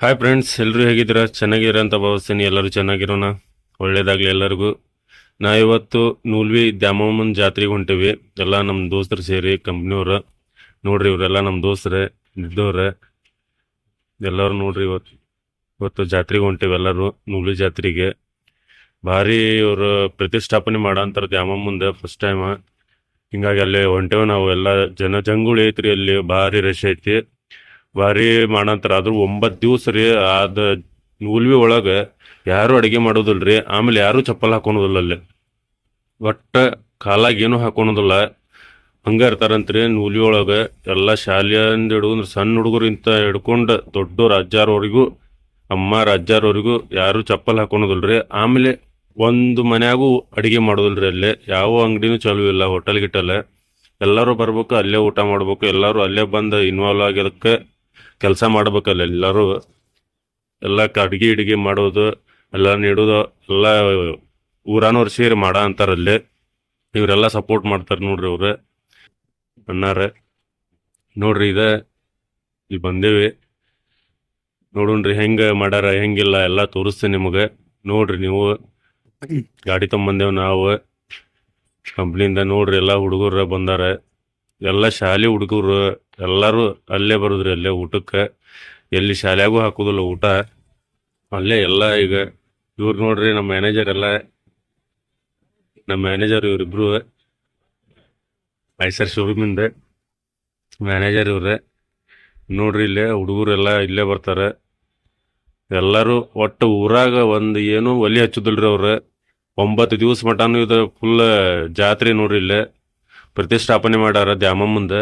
Hi friends ಎಲ್ಲರೂ ಹೇಗಿದ್ದೀರಾ? ಚೆನ್ನಾಗಿದ್ದೀರಾ ಅಂತ ಭಾವಿಸ್ತೀನಿ. ಎಲ್ಲರೂ ಚೆನ್ನಾಗಿರೋಣ. ಒಳ್ಳೇದಾಗಲಿ ಎಲ್ಲರಿಗೂ. ನಾ ಇವತ್ತು ನೂಲ್ವಿ ದ್ಯಾಮಮ್ಮನ ಜಾತ್ರೆಗೆ ಹೊಂಟೇವಿ. ಎಲ್ಲ ನಮ್ಮ ದೋಸ್ತರು ಸೇರಿ ಕಂಪ್ನಿಯವ್ರ ನೋಡ್ರಿ ಇವರೆಲ್ಲ ನಮ್ಮ ದೋಸ್ತರೇ ಇದ್ದವ್ರೆ ಎಲ್ಲರೂ ನೋಡ್ರಿ ಇವತ್ತು ಇವತ್ತು ಜಾತ್ರೆಗೆ ಹೊಂಟೇವಿ ಎಲ್ಲರೂ, ನೂಲ್ವಿ ಜಾತ್ರೆಗೆ. ಭಾರಿ ಇವರು ಪ್ರತಿಷ್ಠಾಪನೆ ಮಾಡಂತಾರ ದ್ಯಾಮಮ್ಮಂದ ಫಸ್ಟ್ ಟೈಮ್ ಹಿಂಗಾಗಿ ಅಲ್ಲಿ ಹೊಂಟೇವ ನಾವು. ಎಲ್ಲ ಜನ ಜಂಗುಳಿ ಐತ್ರಿ ಅಲ್ಲಿ. ಭಾರಿ ರಶ್ ಐತಿ. ಭಾರಿ ಮಾಡಂತಾರ. ಆದ್ರೂ ಒಂಬತ್ತು ದಿವಸ ರೀ ಅದ ನೂಲ್ವಿ ಒಳಗ ಯಾರು ಅಡಿಗೆ ಮಾಡೋದಿಲ್ರಿ. ಆಮೇಲೆ ಯಾರು ಚಪ್ಪಲ್ ಹಾಕೊಳೋದಿಲ್ಲ ಅಲ್ಲಿ. ಒಟ್ಟ ಕಾಲಾಗ ಏನು ಹಾಕೊಳೋದಿಲ್ಲ. ಹಂಗ ಇರ್ತಾರಂತ್ರಿ ನೂಲಿ ಒಳಗೆ. ಎಲ್ಲ ಶಾಲೆಯಿಂದ ಹಿಡ್ಕೊಂಡ್ರೆ ಸಣ್ಣ ಹುಡುಗರು ಇಂತ ದೊಡ್ಡ ಅಜ್ಜಾರವರೆಗೂ ಅಮ್ಮ ಅಜ್ಜಾರವರೆಗೂ ಯಾರು ಚಪ್ಪಲ್ ರೀ ಆಮೇಲೆ ಒಂದು ಮನ್ಯಾಗೂ ಅಡಿಗೆ ಮಾಡೋದಿಲ್ರಿ ಅಲ್ಲಿ. ಯಾವ ಅಂಗಡಿನೂ ಚಲೋ ಇಲ್ಲ ಹೋಟೆಲ್ ಗಿಟಲ್. ಎಲ್ಲರೂ ಬರ್ಬೇಕು, ಅಲ್ಲೇ ಊಟ ಮಾಡ್ಬೇಕು. ಎಲ್ಲರೂ ಅಲ್ಲೇ ಬಂದು ಇನ್ವಾಲ್ವ್ ಆಗಿದ್ದಕ್ಕೆ ಕೆಲಸ ಮಾಡ್ಬೇಕಲ್ಲ ಎಲ್ಲರೂ. ಎಲ್ಲ ಅಡ್ಗೆ ಇಡ್ಗೆ ಮಾಡೋದು ಎಲ್ಲ ನೀಡೋದು ಎಲ್ಲ ಊರಾನವ್ರು ಸೇರಿ ಮಾಡ ಅಂತಾರಲ್ಲಿ. ಇವರೆಲ್ಲ ಸಪೋರ್ಟ್ ಮಾಡ್ತಾರೆ ನೋಡ್ರಿ ಅವ್ರು. ಅಣ್ಣಾರ ನೋಡ್ರಿ ಇದ. ಇಲ್ಲಿ ಬಂದೇವಿ. ನೋಡೋಣ್ರಿ ಹೆಂಗ ಮಾಡ್ಯಾರ ಹೆಂಗಿಲ್ಲ ಎಲ್ಲ ತೋರಿಸ್ತೀನಿ ನಿಮಗೆ. ನೋಡ್ರಿ ನೀವು. ಗಾಡಿ ತೊಗೊಂಬಂದೇವ್ ನಾವು. ಕಂಪ್ನಿಯಿಂದ ನೋಡ್ರಿ ಎಲ್ಲ ಹುಡುಗರು ಬಂದಾರ. ಎಲ್ಲ ಶಾಲೆ ಹುಡುಗರು ಎಲ್ಲರೂ ಅಲ್ಲೇ ಬರೋದ್ರಿ, ಅಲ್ಲೇ ಊಟಕ್ಕೆ. ಎಲ್ಲಿ ಶಾಲೆಗೂ ಹಾಕೋದಿಲ್ಲ ಊಟ. ಅಲ್ಲೇ ಎಲ್ಲ ಈಗ ಇವ್ರು ನೋಡ್ರಿ ನಮ್ಮ ಮ್ಯಾನೇಜರ್ ಎಲ್ಲ. ನಮ್ಮ ಮ್ಯಾನೇಜರ್ ಇವ್ರಿಬ್ರು ಐಸರ್ ಶೋರೂಮಿಂದ. ಮ್ಯಾನೇಜರ್ ಇವ್ರೆ. ನೋಡ್ರಿ ಇಲ್ಲೇ ಹುಡುಗರೆಲ್ಲ ಇಲ್ಲೇ ಬರ್ತಾರೆ. ಎಲ್ಲರೂ ಒಟ್ಟು ಊರಾಗ ಒಂದು ಏನು ಒಲಿ ಹಚ್ಚುದಿಲ್ರಿ ಅವ್ರ. ಒಂಬತ್ತು ದಿವಸ ಮಟನು ಇದು ಫುಲ್ ಜಾತ್ರೆ ನೋಡ್ರಿ ಇಲ್ಲೇ. ಪ್ರತಿಷ್ಠಾಪನೆ ಮಾಡ್ಯಾರ ಮುಂದೆ.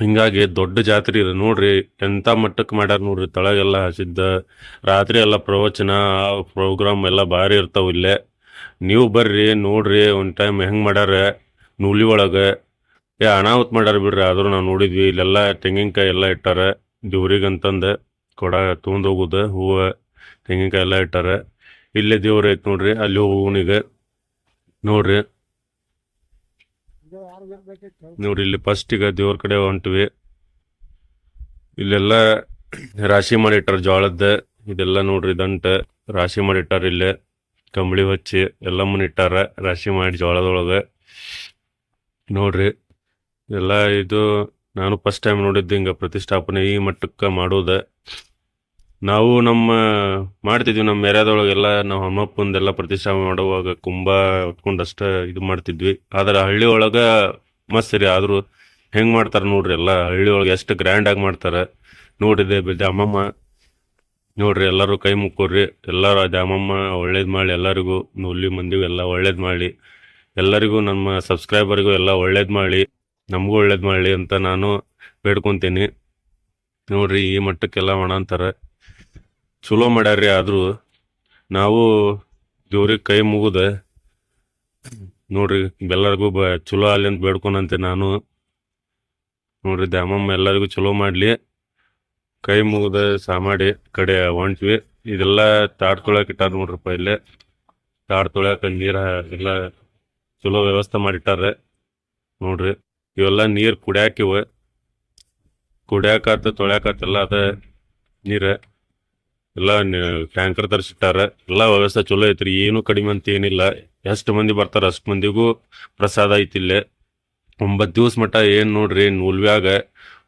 ಹಿಂಗಾಗಿ ದೊಡ್ಡ ಜಾತ್ರೆ ಇದೆ. ನೋಡ್ರಿ ಎಂತ ಮಟ್ಟಕ್ಕೆ ಮಾಡ್ಯಾರ ನೋಡ್ರಿ. ತಳಗೆಲ್ಲ ಹಸಿದ್ದ ರಾತ್ರಿ ಎಲ್ಲ ಪ್ರವಚನ ಪ್ರೋಗ್ರಾಮ್ ಎಲ್ಲ ಭಾರಿ ಇರ್ತಾವ ಇಲ್ಲೇ. ನೀವು ಬರ್ರಿ, ನೋಡ್ರಿ, ಒಂದು ಟೈಮ್ ಹೆಂಗೆ ಮಾಡ್ಯಾರ, ನೂಲಿ ಒಳಗೆ. ಏ, ಅನಾಹುತ ಮಾಡ್ಯಾರ ಬಿಡ್ರಿ. ಆದರೂ ನಾವು ನೋಡಿದ್ವಿ, ಇಲ್ಲೆಲ್ಲ ತೆಂಗಿನಕಾಯಿ ಎಲ್ಲ ಇಟ್ಟಾರ. ದೇವ್ರಿಗಂತಂದು ಕೊಡ ತೊಗೊಂಡ್ ಹೂವು, ತೆಂಗಿನಕಾಯಿ ಎಲ್ಲ ಇಟ್ಟಾರ. ಇಲ್ಲೇ ದೇವ್ರ ಐತೆ ನೋಡ್ರಿ, ಅಲ್ಲಿ ಹೋಗುವನಿಗೆ ನೋಡ್ರಿ. ನೋಡ್ರಿ ಇಲ್ಲಿ ಫಸ್ಟ್ ಈಗ ದೇವ್ರ ಕಡೆ ಹೊಂಟಿವಿ. ಇಲ್ಲೆಲ್ಲ ರಾಶಿ ಮಾಡಿಟ್ಟಾರ ಜೋಳದ ಇದೆಲ್ಲ ನೋಡ್ರಿ ದಂಟ. ರಾಶಿ ಮಾಡಿಟ್ಟಾರ ಇಲ್ಲಿ, ಕಂಬಳಿ ಹಚ್ಚಿ, ಎಲ್ಲ ಇಟ್ಟಾರ ರಾಶಿ ಮಾಡಿ ಜೋಳದೊಳಗೆ. ನೋಡ್ರಿ, ಎಲ್ಲ ಇದು, ನಾನು ಫಸ್ಟ್ ಟೈಮ್ ನೋಡಿದ್ದು ಹಿಂಗ ಪ್ರತಿಷ್ಠಾಪನೆ ಈ ಮಟ್ಟಕ್ಕೆ ಮಾಡೋದ. ನಾವು ನಮ್ಮ, ಮಾಡ್ತಿದ್ವಿ ನಮ್ಮ ಏರಿಯಾದೊಳಗೆಲ್ಲ ನಾವು ಹಮ್ಮಪ್ಪಂದೆಲ್ಲ ಪ್ರತಿಷ್ಠಾಪನೆ ಮಾಡುವಾಗ ಕುಂಭ ಹೊತ್ಕೊಂಡು ಇದು ಮಾಡ್ತಿದ್ವಿ. ಆದ್ರೆ ಹಳ್ಳಿ ಒಳಗ ಮಸ್ತ್ ರೀ, ಆದ್ರೂ ಹೆಂಗ್ ಮಾಡ್ತಾರ ನೋಡ್ರಿ ಎಲ್ಲ, ಹಳ್ಳಿ ಒಳಗೆ ಎಷ್ಟು ಗ್ರ್ಯಾಂಡ್ ಆಗಿ ಮಾಡ್ತಾರ. ನೋಡಿದೆ ದ್ಯಾಮಮ್ಮ ನೋಡ್ರಿ, ಎಲ್ಲರೂ ಕೈ ಮುಕ್ಕೋರಿ. ಎಲ್ಲರೂ ದ್ಯಾಮಮ್ಮ ಒಳ್ಳೇದ್ ಮಾಡಿ ಎಲ್ಲರಿಗೂ ನೂಲಿ ಮಂದಿಗೂ ಎಲ್ಲ ಒಳ್ಳೇದ್ ಮಾಡಿ. ಎಲ್ಲರಿಗೂ, ನಮ್ಮ ಸಬ್ಸ್ಕ್ರೈಬರ್ಗೂ ಎಲ್ಲ ಒಳ್ಳೇದ್ ಮಾಡಿ. ನಮಗೂ ಒಳ್ಳೇದ್ ಮಾಡಲಿ ಅಂತ ನಾನು ಬೇಡ್ಕೊಂತೀನಿ. ನೋಡ್ರಿ ಈ ಮಟ್ಟಕ್ಕೆಲ್ಲ ಒಣ ಅಂತಾರೆ. ಚಲೋ ಮಾಡ್ಯಾರ್ರಿ ಆದರೂ. ನಾವು ದೇವ್ರಿಗೆ ಕೈ ಮುಗುದ. ನೋಡ್ರಿ ಎಲ್ಲರಿಗೂ ಬ ಚಲೋ ಅಲ್ಲಿ ಅಂತ ಬೇಡ್ಕೊಂಡಂತೆ ನಾನು. ನೋಡ್ರಿ ದ್ಯಾಮಮ್ಮ ಎಲ್ಲರಿಗೂ ಚಲೋ ಮಾಡಲಿ. ಕೈ ಮುಗಿದ ಸಾಮಾಡಿ ಕಡೆ ಹೊಂಟ್ವಿ. ಇದೆಲ್ಲ ತಾಡ್ ತೊಳ್ಯಾಕ ಇಟ್ಟಾರ ನೋಡ್ರಪ್ಪ ಇಲ್ಲೇ. ತಾಡ್ ತೊಳ್ಯಾಕ ನೀರ ಎಲ್ಲ ಚಲೋ ವ್ಯವಸ್ಥೆ ಮಾಡಿಟ್ಟಾರೆ. ನೋಡ್ರಿ ಇವೆಲ್ಲ ನೀರು ಕುಡ್ಯಾಕಿವ ಕುಡ್ಯಾಕಾತ ತೊಳ್ಯಾಕಾತ ಎಲ್ಲ ಅದ ನೀರ. ಎಲ್ಲ ಟ್ಯಾಂಕರ್ ತರಿಸಿಟ್ಟಾರ. ಎಲ್ಲ ವ್ಯವಸ್ಥೆ ಚಲೋ ಐತ್ರಿ. ಏನು ಕಡಿಮೆ ಅಂತ ಏನಿಲ್ಲ. ಎಷ್ಟು ಮಂದಿ ಬರ್ತಾರ ಅಷ್ಟು ಮಂದಿಗೂ ಪ್ರಸಾದ ಐತಿ ಇಲ್ಲೇ. ಒಂಬತ್ತು ದಿವಸ ಮಟ್ಟ ಏನು ನೋಡ್ರಿ, ನೂಲ್ವ್ಯಾಗ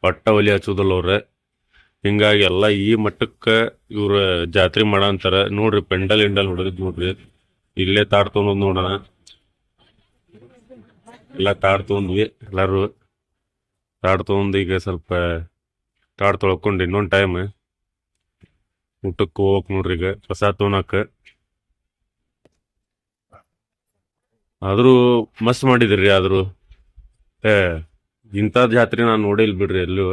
ಒಟ್ಟ ಒಲಿ ಹಚ್ಚೋದಿಲ್ಲ ಅವ್ರ. ಹಿಂಗಾಗಿ ಎಲ್ಲ ಈ ಮಟ್ಟಕ್ಕ ಇವ್ರ ಜಾತ್ರೆ ಮಾಡಂತಾರ ನೋಡ್ರಿ, ಪೆಂಡಲ್ ಇಂಡಲ್ ಹೊಡೆದ್ ನೋಡ್ರಿ. ಇಲ್ಲೇ ತಾಡ್ ನೋಡೋಣ. ಎಲ್ಲ ತಾಡ್ ತೊಗೊಂಡ್ವಿ ಎಲ್ಲಾರು. ತಾಡ್ ಈಗ ಸ್ವಲ್ಪ ತಾಡ್ ತೊಳ್ಕೊಂಡು ಇನ್ನೊಂದು ಟೈಮ್ ಊಟಕ್ಕೆ ಹೋಗಕ್ ನೋಡ್ರಿ ಈಗ. ಪ್ರಸಾದ ತೊಗೊಳಕ ಆದರೂ ಮಸ್ತ್ ಮಾಡಿದಿರಿ ಆದರೂ. ಏ ಇಂಥ ಜಾತ್ರೆ ನಾನು ನೋಡಿಲ್ ಬಿಡ್ರಿ ಎಲ್ಲೂ.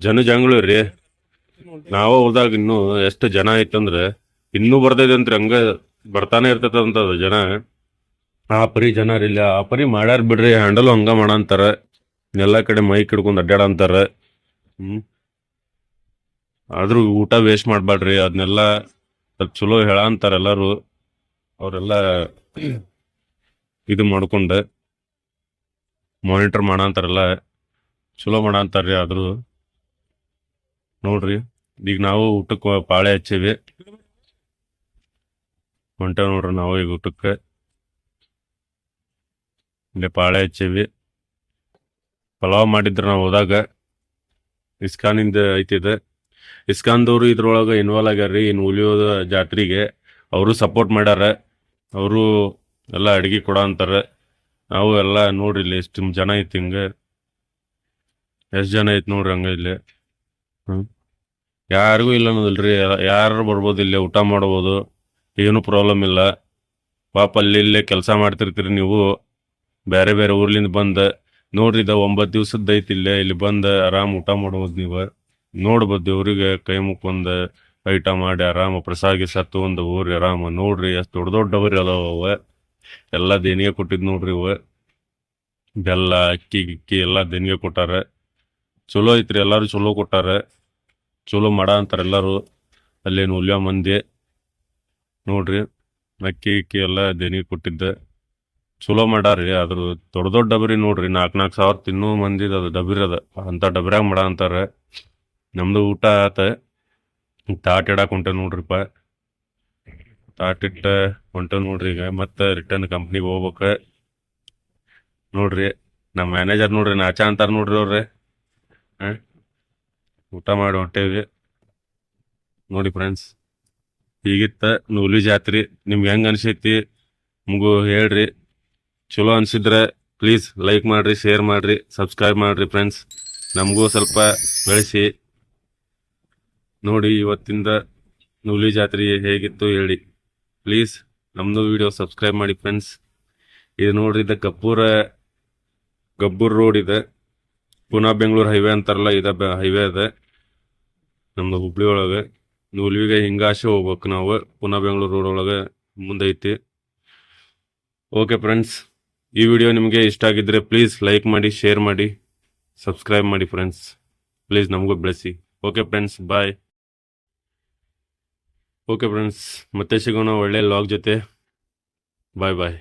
ಜನ ಜಂಗಳು ರೀ. ನಾವ ಹೋದಾಗ ಇನ್ನು ಎಷ್ಟು ಜನ ಐತಂದ್ರೆ ಇನ್ನೂ ಬರ್ತೈತೆ ಅಂತ್ರಿ, ಹಂಗ ಬರ್ತಾನೆ ಇರ್ತೈತಂತ ಜನ. ಆ ಪರಿ ಜನ ಆ ಪರಿ ಮಾಡ್ಯಾರ ಬಿಡ್ರಿ ಹ್ಯಾಂಡಲ್ ಹಂಗ ಮಾಡಂತಾರ. ಎಲ್ಲಾ ಕಡೆ ಮೈಕ್ ಹಿಡ್ಕೊಂಡು ಅಡ್ಡಾಡಂತಾರ ಹ್ಮ್. ಆದ್ರೂ ಊಟ ವೇಸ್ಟ್ ಮಾಡ್ಬಾಡ್ರಿ ಅದನ್ನೆಲ್ಲ ಸ್ವಲ್ಪ ಚಲೋ ಅಂತಾರೆ ಎಲ್ಲರೂ. ಅವರೆಲ್ಲ ಇದು ಮಾಡ್ಕೊಂಡು ಮಾನಿಟರ್ ಮಾಡಂತಾರಲ್ಲ ಚಲೋ ಮಾಡಂತಾರ್ರಿ ಆದ್ರೂ. ನೋಡ್ರಿ, ಈಗ ನಾವು ಊಟಕ್ಕೆ ಪಾಳೆ ಹಚ್ಚೇವಿ. ಹೊಂಟೇವ್ ನೋಡ್ರಿ ನಾವು ಈಗ ಊಟಕ್ಕೆ. ಇಲ್ಲಿ ಪಾಳೆ ಹಚ್ಚೇವಿ. ಪಲಾವ್ ಮಾಡಿದ್ರು ನಾವು ಹೋದಾಗ. ಇಸ್ಕಾನಿಂದ ಐತಿದೆ ಇಸ್ಕಾನ್ದವ್ರು ಇದ್ರೊಳಗೆ ಇನ್ವಾಲ್ವ್ ಆಗ್ಯಾರ್ರಿ ಇನ್ನು ಉಳಿಯೋದ ಜಾತ್ರೆಗೆ. ಅವರು ಸಪೋರ್ಟ್ ಮಾಡ್ಯಾರ. ಅವರು ಎಲ್ಲ ಅಡಿಗೆ ಕೊಡ ಅಂತಾರ. ನಾವು ಎಲ್ಲ ನೋಡ್ರಿ ಇಲ್ಲಿ ಎಷ್ಟು ಜನ ಐತಿ ಹಿಂಗ. ಎಷ್ಟು ಜನ ಐತಿ ನೋಡ್ರಿ ಹಂಗ ಇಲ್ಲಿ. ಯಾರಿಗೂ ಇಲ್ಲ ಅನ್ನೋದಿಲ್ರಿ. ಯಾರು ಬರ್ಬೋದು ಇಲ್ಲಿ ಊಟ ಮಾಡ್ಬೋದು. ಏನು ಪ್ರಾಬ್ಲಮ್ ಇಲ್ಲ. ಪಾಪ ಅಲ್ಲಿ ಇಲ್ಲೇ ಕೆಲಸ ಮಾಡ್ತಿರ್ತೀರಿ ನೀವು. ಬೇರೆ ಬೇರೆ ಊರ್ಲಿಂದ ಬಂದ. ನೋಡ್ರಿ ಇದ ಒಂಬತ್ತು ದಿವ್ಸದ್ದು ಐತಿ ಇಲ್ಲೇ. ಇಲ್ಲಿ ಬಂದ ಆರಾಮ್ ಊಟ ಮಾಡ್ಬೋದು ನೀವು. ನೋಡ್ಬೋದು ದೇವ್ರಿಗೆ ಕೈ ಮುಕ್ಕೊಂದ ಐಟ ಮಾಡಿ ಆರಾಮ ಪ್ರಸಾದ ಸತ್ತು ಒಂದು ಊರಿ ಆರಾಮ. ನೋಡ್ರಿ ಎಷ್ಟು ದೊಡ್ಡ ದೊಡ್ಡವ್ರಿ ಅದಾವ ಅವ ಎಲ್ಲ ದೇಣಿಗೆ ಕೊಟ್ಟಿದ್ ನೋಡ್ರಿ ಇವ ಬೆಲ್ಲ, ಅಕ್ಕಿ, ಗಿಕ್ಕಿ ಎಲ್ಲ ದೇಣಿಗೆ ಕೊಟ್ಟಾರ. ಚಲೋ ಐತ್ರಿ, ಎಲ್ಲಾರು ಚಲೋ ಕೊಟ್ಟಾರ. ಚಲೋ ಮಾಡ ಅಂತಾರ ಎಲ್ಲಾರು. ಅಲ್ಲೇನು ಉಲ್ಯ ಮಂದಿ. ನೋಡ್ರಿ, ಅಕ್ಕಿ, ಗಿಕ್ಕಿ ಎಲ್ಲ ದೇಣಿಗೆ ಕೊಟ್ಟಿದ್ದ. ಚಲೋ ಮಾಡಾರಿ ಅದ್ರ ದೊಡ್ಡ ದೊಡ್ಡ ಡಬರಿ ನೋಡ್ರಿ. ನಾಲ್ಕು ನಾಲ್ಕು ಸಾವಿರ ತಿನ್ನೋ ಮಂದಿದ ಅದು ಡಬರಿ ಅದ. ಅಂತ ಡಬರ್ಯಾಗ ಮಾಡ ಅಂತಾರ. ನಮ್ದು ಊಟ ಆತ. ತಾಟ್ ಇಡಾಕ್ ಹೊಂಟ ನೋಡ್ರಿಪ್ಪ ತಾಟ್ ಇಟ್ಟ ಹೊಂಟೇವ್ ನೋಡ್ರಿ ಈಗ. ಮತ್ತೆ ರಿಟರ್ನ್ ಕಂಪ್ನಿಗೆ ಹೋಗ್ಬೇಕ. ನೋಡ್ರಿ ನಮ್ಮ ಮ್ಯಾನೇಜರ್ ನೋಡ್ರಿ, ನಾಚ ಅಂತಾರ ನೋಡ್ರಿ ಅವ್ರಿ? ಊಟ ಮಾಡಿ ಹೊಂಟೇವಿ. ನೋಡಿ ಫ್ರೆಂಡ್ಸ್ ಹೀಗಿತ್ತ ನೂಲಿ ಜಾತ್ರಿ. ನಿಮ್ಗೆ ಹೆಂಗೆ ಅನಿಸೈತಿ? ನಮಗೂ ಹೇಳ್ರಿ. ಚಲೋ ಅನ್ಸಿದ್ರೆ ಪ್ಲೀಸ್ ಲೈಕ್ ಮಾಡ್ರಿ ಶೇರ್ ಮಾಡ್ರಿ ಸಬ್ಸ್ಕ್ರೈಬ್ ಮಾಡ್ರಿ ಫ್ರೆಂಡ್ಸ್ ನಮಗೂ ಸ್ವಲ್ಪ ಬೆಳೆಸಿ. ನೋಡಿ, ಇವತ್ತಿಂದ ನೂಲಿ ಜಾತ್ರೆ ಹೇಗಿತ್ತು ಹೇಳಿ. ಪ್ಲೀಸ್ ನಮ್ಮದು ವಿಡಿಯೋ ಸಬ್ಸ್ಕ್ರೈಬ್ ಮಾಡಿ ಫ್ರೆಂಡ್ಸ್. ಇದು ನೋಡ್ರಿ, ಇದು ಗಬ್ಬೂರ ಗಬ್ಬೂರ್ ರೋಡ್ ಇದೆ. ಪುನಾ ಬೆಂಗಳೂರು ಹೈವೇ ಅಂತಾರಲ್ಲ, ಇದ ಹೈವೇ ಇದೆ ನಮ್ದು ಹುಬ್ಳಿ ಒಳಗೆ. ನೂಲ್ವಿಗೆ ಹಿಂಗಾಶೆ ಹೋಗ್ಬೇಕು ನಾವು. ಪುನಾ ಬೆಂಗಳೂರು ರೋಡ್ ಒಳಗೆ ಮುಂದೈತಿ. ಓಕೆ ಫ್ರೆಂಡ್ಸ್, ಈ ವಿಡಿಯೋ ನಿಮಗೆ ಇಷ್ಟ ಆಗಿದ್ರೆ ಪ್ಲೀಸ್ ಲೈಕ್ ಮಾಡಿ, ಶೇರ್ ಮಾಡಿ, ಸಬ್ಸ್ಕ್ರೈಬ್ ಮಾಡಿ ಫ್ರೆಂಡ್ಸ್. ಪ್ಲೀಸ್, ನಮಗೂ ಬೆಳೆಸಿ. Okay friends, bye. Okay friends ಮತ್ತೆ ಸಿಗೋಣ ಒಳ್ಳೆ ಲಾಗ್ ಜೊತೆ. ಬಾಯ್ ಬಾಯ್